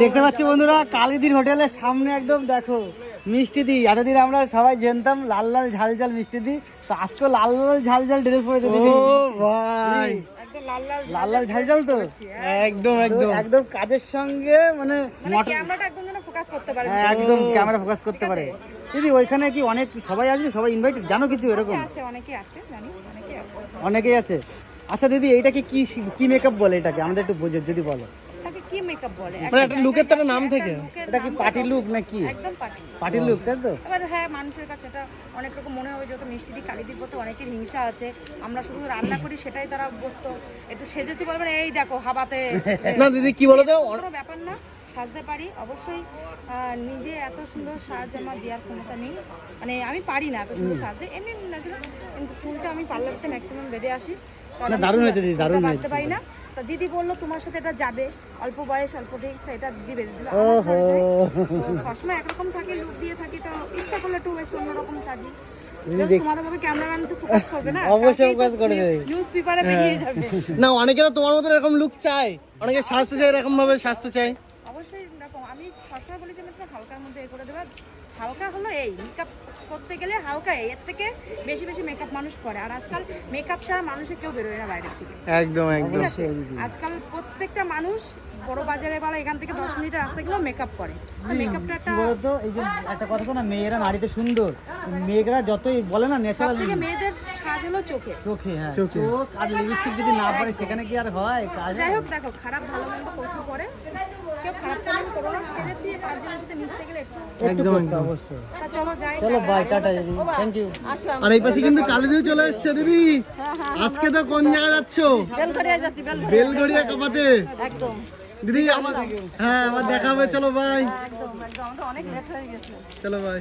দেখতে পাচ্ছি বন্ধুরা কালীদির হোটেলের সামনে একদম দেখো মিষ্টি দি। এতদিন আমরা সবাই জানতাম লাল লাল ঝাল ঝাল মিষ্টি দি তো আজকে লাল লাল ঝাল ঝাল ড্রেস পরেছে দিদি ভাই। লাল লাল লাল লাল ঝাল ঝাল তো? একদম একদম। একদম কাজের সঙ্গে মানে মানে ক্যামেরাটা একদম যেন ফোকাস করতে পারে হ্যাঁ, একদম ক্যামেরা ফোকাস করতে পারে। দিদি ওইখানে কি অনেক সবাই আসবে? সবাই ইনভাইটেড জানো কিছু এরকম? আছে, অনেকেই আছে জানি অনেকেই আছে। অনেকেই আছে। আচ্ছা দিদি এইটাকে কি কি মেকআপ বলে এটাকে? আমাদের একটু বোঝো যদি বলো। কি মেকআপ বলে? মানে একটা লুকের তো একটা নাম থেকে। এটা কি পার্টি লুক নাকি? একদম পার্টি পার্টি লুক তাই তো? এবার হ্যাঁ মানুষের কাছে এটা অনেক রকম মনে হবে যত মিষ্টি দিই কালী দিই প্রতি অনেকের হিংসা আছে। আমরা শুধু রান্না করি সেটাই তারা অভ্যস্ত। একটু সেজেছি বলবেন এই দেখো হাবাতে। না দিদি কি বলতো কোনো ব্যাপার না সাজতে পারি। অবশ্যই নিজে এত সুন্দর সাজ আমার দেওয়ার ক্ষমতা নেই। মানে আমি পারি না এত সুন্দর সাজতে। এমনি ন্যাচারাল কিন্তু চুলটা আমি পার্লারতে ম্যাক্সিমাম বেঁধে আসি। দারুণ হয়েছে দিদি, দারুণ হয়েছে। পারি না। তা দিদি বলল তোমার সাথে এটা যাবে। অল্প বয়স অল্প ঠিক তা এটা ওহো। সবসময় একরকম থাকি লুক দিয়ে থাকি তো ইচ্ছা করলে একটু বেশি অন্যরকম সাজি। হ্যাঁ। না অনেকে তো তোমার মতো এরকম লুক চায়। অনেকে সাজতে চায় এরকম ভাবে সাজতে চায়। অবশ্যই দেখো আমি সবসময় বলি যে মাত্র হালকার মধ্যে এ করে দেবা। হালকা হলো এই মেকআপ করতে গেলে হালকা এই এর থেকে বেশি বেশি মেকআপ মানুষ করে। আর আজকাল মেকআপ ছাড়া মানুষের কেউ বেরোয় না বাইরের থেকে একদম একদম। আজকাল প্রত্যেকটা মানুষ বড় বাজারে বা এখান থেকে দশ মিনিটের রাস্তা গেলেও মেকআপ করে মেকআপটা একটা বলতো এই যে একটা কথা তো না মেয়েরা নারীতে সুন্দর। মেয়েরা যতই বলে না ন্যাচারাল থেকে মেয়েদের সাজ হলো চোখে। চোখে হ্যাঁ। চোখে। চোখ আর লিপস্টিক যদি না পারে সেখানে কি আর হয়? কাজ যাই হোক দেখো খারাপ ভালো মন্দ প্রশ্ন করে। কেউ খারাপ তেমন করো না সেরেছি পাঁচজনের সাথে মিশতে গেলে একদম। অবশ্যই। চলো যাই চলো বাই টাটা দিদি। থ্যাংক ইউ আর এই পাশে কিন্তু কালিদিও চলে এসছে দিদি। হ্যাঁ হ্যাঁ আজকে তো কোন জায়গায় যাচ্ছ। বেলঘরিয়া যাচ্ছি বেলগড়িয়া কাপাতে। একদম। দিদি আমার হ্যাঁ আবার দেখা হবে চলো লেট হয়ে গেছে। চলো বাই